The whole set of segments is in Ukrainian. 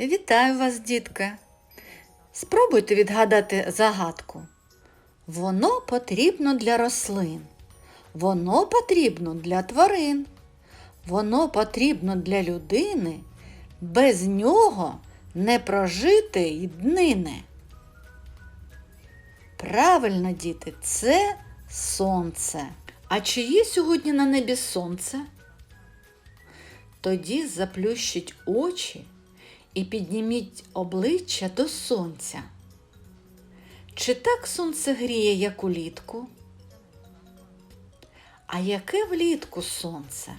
Вітаю вас, дітки! Спробуйте відгадати загадку. Воно потрібно для рослин. Воно потрібно для тварин. Воно потрібно для людини. Без нього не прожити й днини. Правильно, діти, це сонце. А чи є сьогодні на небі сонце? Тоді заплющіть очі і підніміть обличчя до сонця. Чи так сонце гріє, як улітку? А яке влітку сонце?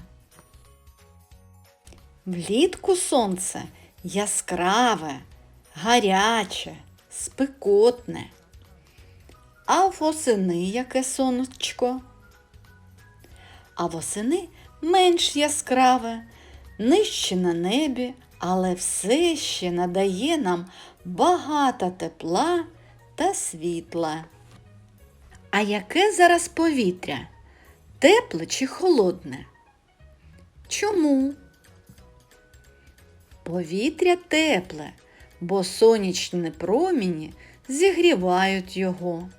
Влітку сонце яскраве, гаряче, спекотне. А восени яке сонечко? А восени менш яскраве, нижче на небі, але все ще надає нам багато тепла та світла. А яке зараз повітря? Тепле чи холодне? Чому? Повітря тепле, бо сонячні проміні зігрівають його.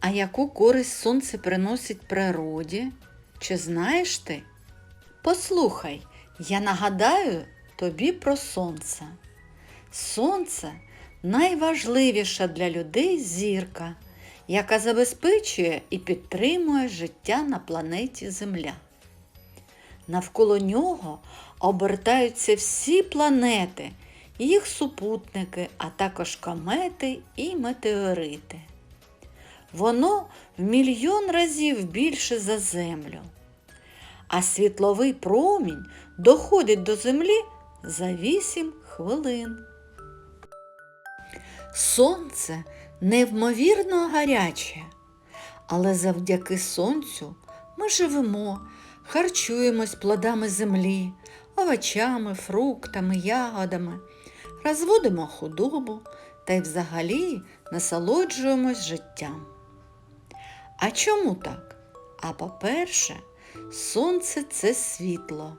А яку користь сонце приносить природі? Чи знаєш ти? Послухай, я нагадаю тобі про сонце. Сонце найважливіша для людей зірка, яка забезпечує і підтримує життя на планеті Земля. Навколо нього обертаються всі планети, їх супутники, а також комети і метеорити. Воно в мільйон разів більше за землю. А світловий промінь доходить до землі за 8 хвилин. Сонце невмовірно гаряче, але завдяки сонцю ми живемо, харчуємось плодами землі, овочами, фруктами, ягодами, розводимо худобу та й взагалі насолоджуємось життям. А чому так? А по-перше, сонце це світло.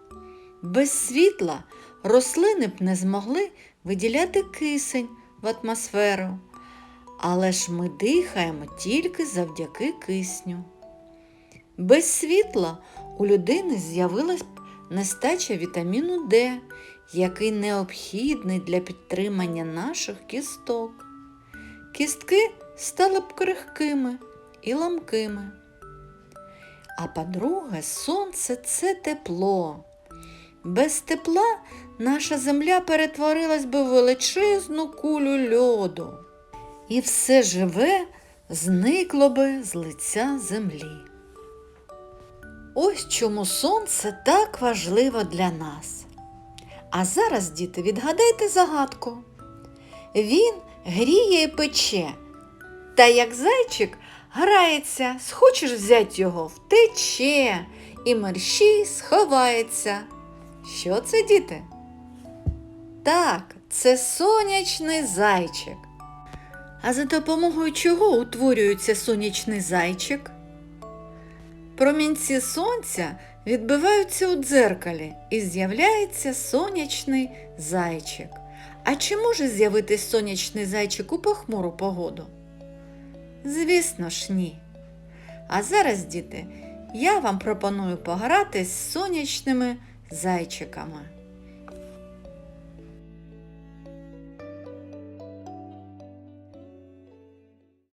Без світла рослини б не змогли виділяти кисень в атмосферу, але ж ми дихаємо тільки завдяки кисню. Без світла у людини з'явилась нестача вітаміну Д, який необхідний для підтримання наших кісток. Кістки стали б крихкими і ламкими. А по-друге, сонце це тепло. Без тепла наша земля перетворилась би в величезну кулю льоду, і все живе зникло би з лиця землі. Ось чому сонце так важливо для нас. А зараз, діти, відгадайте загадку. Він гріє і пече, та як зайчик грається, схочеш взять його, втече і мерщій сховається. Що це, діти? Так, це сонячний зайчик. А за допомогою чого утворюється сонячний зайчик? Промінці сонця відбиваються у дзеркалі і з'являється сонячний зайчик. А чи може з'явитись сонячний зайчик у похмуру погоду? Звісно ж, ні. А зараз, діти, я вам пропоную пограти з сонячними зайчиками.